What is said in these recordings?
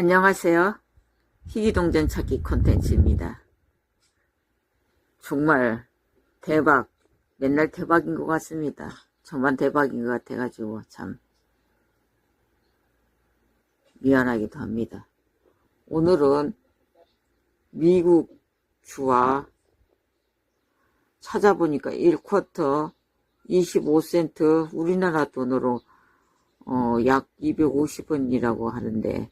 안녕하세요. 희귀동전 찾기 콘텐츠입니다. 정말 대박, 맨날 대박인 것 같습니다. 저만 대박인 것 같아가지고 참 미안하기도 합니다. 오늘은 미국 주와 찾아보니까 1쿼터 25센트 우리나라 돈으로 어, 약 250원이라고 하는데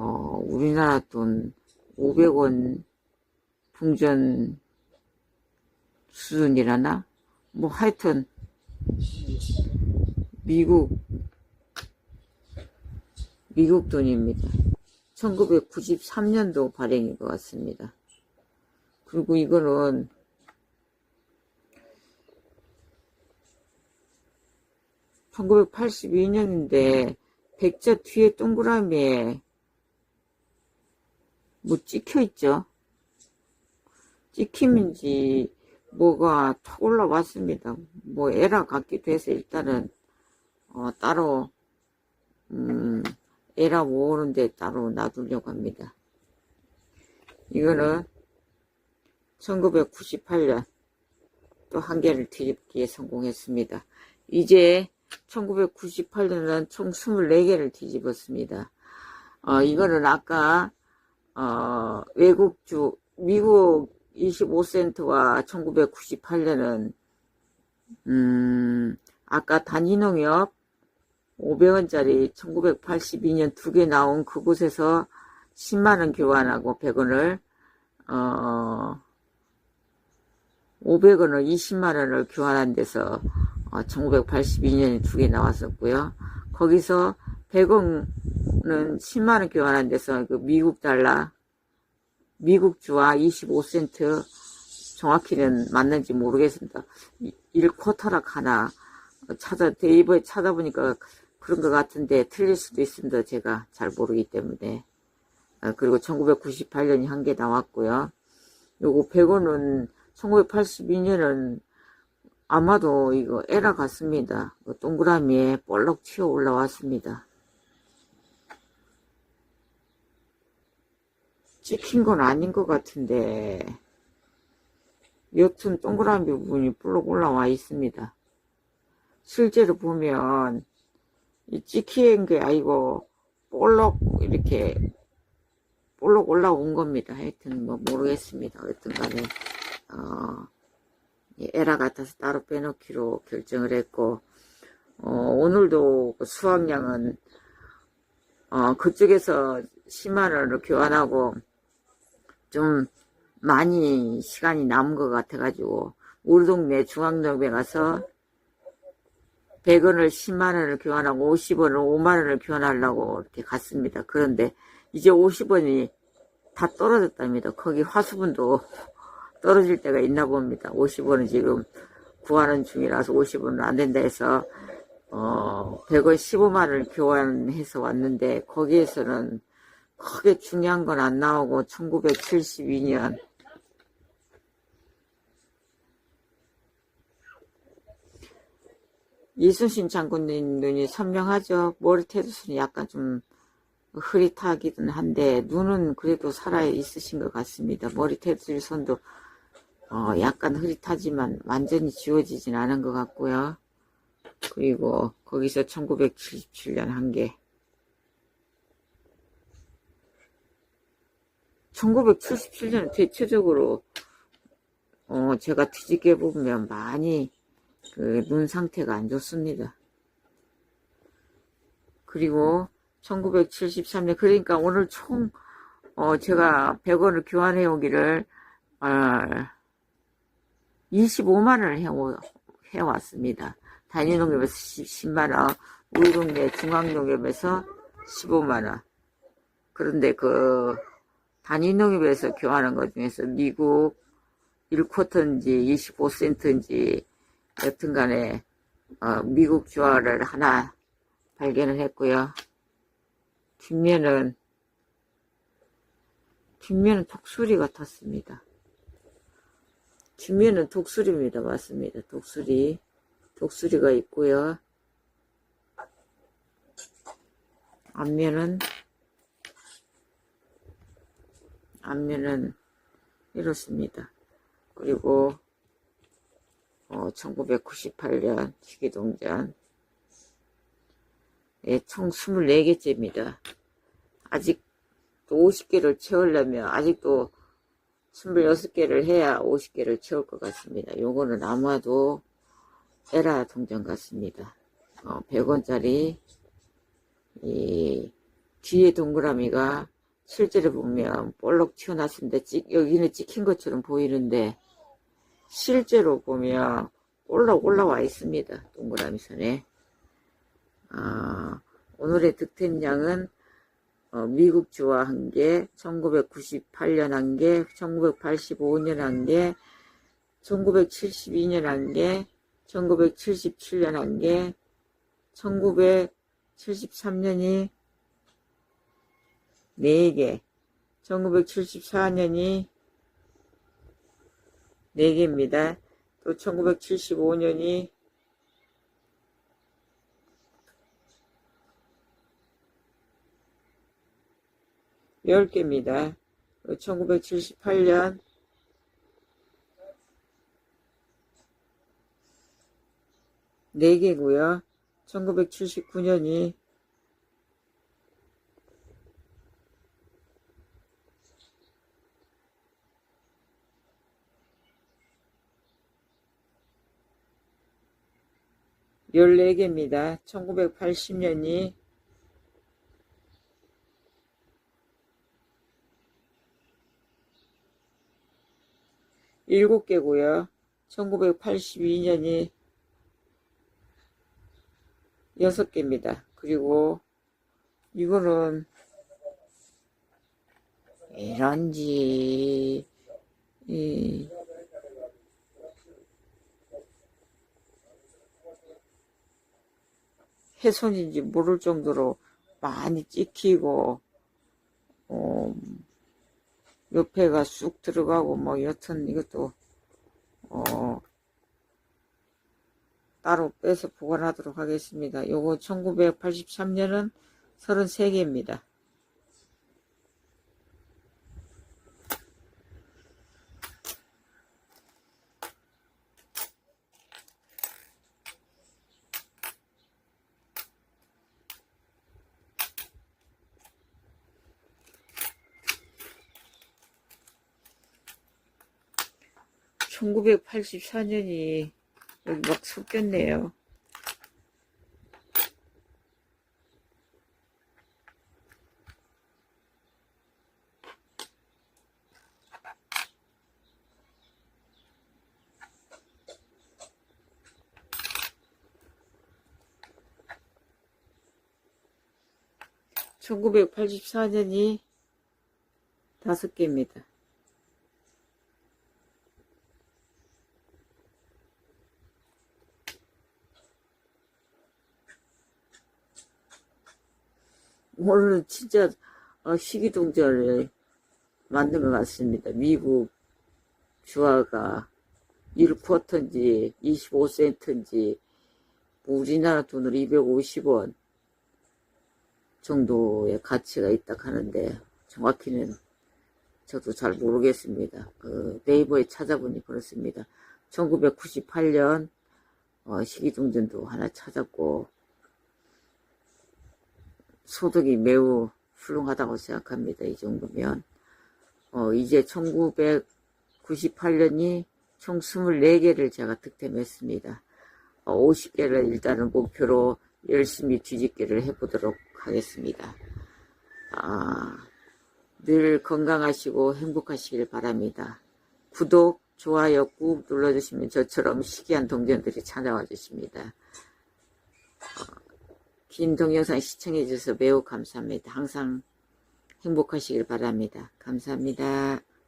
어, 우리나라 돈 500원 풍전 수준이라나? 뭐 하여튼 미국 미국 돈입니다. 1993년도 발행인 것 같습니다. 그리고 이거는 (1982년인데) 백자 뒤에 동그라미에 뭐 찍혀 있죠. 찍힘인지 뭐가 턱 올라왔습니다. 뭐 에라 같기도 해서 일단은 어, 따로 음, 에라 모으는데 따로 놔두려고 합니다. 이거는 1998년 또 한 개를 뒤집기에 성공했습니다. 이제 1998년은 총 24개를 뒤집었습니다. 어, 이거는 아까 어, 외국주 미국 25센트와 1998년은 음, 아까 단위농협 500원짜리 1982년 두 개 나온 그곳에서 10만원 교환하고 100원을 어, 500원을 20만원을 교환한 데서 어, 1982년에 두 개 나왔었고요. 거기서 100원 은 10만원 교환한 데서 그 미국 달러 미국 주와 25센트 정확히는 맞는지 모르겠습니다. 1쿼터락 하나 찾아 네이버에 찾아보니까 그런 것 같은데 틀릴 수도 있습니다. 제가 잘 모르기 때문에 아, 그리고 1998년이 한 개 나왔고요. 요거 100원은 1982년은 아마도 이거 에라 같습니다. 그 동그라미에 볼록 튀어 올라왔습니다. 찍힌 건 아닌 것 같은데 여튼 동그라미 부분이 볼록 올라와 있습니다. 실제로 보면 이 찍힌 게 아니고 볼록 이렇게 볼록 올라온 겁니다. 하여튼 뭐 모르겠습니다. 어떤 간에 어, 에라 같아서 따로 빼놓기로 결정을 했고 어, 오늘도 그 수확량은 어, 그쪽에서 10만원을 교환하고 좀 많이 시간이 남은 것 같아가지고 우리 동네 중앙역에 가서 100원을 10만원을 교환하고 50원을 5만원을 교환하려고 이렇게 갔습니다. 그런데 이제 50원이 다 떨어졌답니다. 거기 화수분도 떨어질 때가 있나 봅니다. 50원은 지금 구하는 중이라서 50원은 안 된다 해서 어 100원 15만원을 교환해서 왔는데 거기에서는 크게 중요한 건 안 나오고 1972년 이순신 장군님 눈이 선명하죠. 머리 테두스는 약간 좀 흐릿하기는 한데 눈은 그래도 살아 있으신 것 같습니다. 머리 테두리 손도 어 약간 흐릿하지만 완전히 지워지진 않은 것 같고요. 그리고 거기서 1977년 한 개. 1977년은 대체적으로 어 제가 뒤집게 보면 많이 그 눈 상태가 안 좋습니다. 그리고 1973년 그러니까 오늘 총 어, 제가 100원을 교환해 오기를 어, 25만원을 해, 해왔습니다. 단위농협에서 10만원 우리 동네 중앙농협에서 15만원 그런데 그 단위 농협에서 교환한 것 중에서 미국 1쿼터인지 25센트인지 여튼 간에 어, 미국 주화를 하나 발견을 했고요. 뒷면은 뒷면은 독수리 같았습니다. 뒷면은 독수리입니다. 맞습니다. 독수리 독수리가 있고요. 앞면은 앞면은 이렇습니다. 그리고 어, 1998년 시기동전 예, 총 24개째입니다. 아직 또 50개를 채우려면 아직도 26개를 해야 50개를 채울 것 같습니다. 요거는 아마도 에라 동전 같습니다. 어, 100원짜리 이 뒤에 동그라미가 실제로 보면 볼록 튀어나왔는데 찍, 여기는 찍힌 것처럼 보이는데 실제로 보면 올라 올라와 있습니다. 동그라미 선에. 아, 오늘의 득템량은 어, 미국 주화 한 개, 1998년 한 개, 1985년 한 개, 1972년 한 개, 1977년 한 개, 1973년이 4개, 1974년이 4개입니다. 또 1975년이 10개입니다. 1978년 네개고요 1979년이 열네 개입니다 1980년이 일곱 개고요. 1982년이 여섯 개입니다. 그리고 이거는 이런지 이 훼손인지 모를 정도로 많이 찍히고 어, 옆에가 쑥 들어가고 뭐 여튼 이것도 어 따로 빼서 보관하도록 하겠습니다. 요거 1983년은 33개입니다. (1984년이) 여기 막 섞였네요. (1984년이) 다섯 개입니다. 오늘은 진짜 어, 시기동전을 만든 것 같습니다. 미국 주화가 1쿼터인지 25센트인지 우리나라 돈으로 250원 정도의 가치가 있다 하는데 정확히는 저도 잘 모르겠습니다. 그 네이버에 찾아보니 그렇습니다. 1998년 어, 시기동전도 하나 찾았고 소득이 매우 훌륭하다고 생각합니다. 이 정도면. 어, 이제 1998년이 총 24개를 제가 득템했습니다. 어, 50개를 일단은 목표로 열심히 뒤집기를 해보도록 하겠습니다. 아, 늘 건강하시고 행복하시길 바랍니다. 구독, 좋아요 꾹 눌러주시면 저처럼 희귀한 동전들이 찾아와 주십니다. 긴 동영상 시청해 주셔서 매우 감사합니다. 항상 행복하시길 바랍니다. 감사합니다.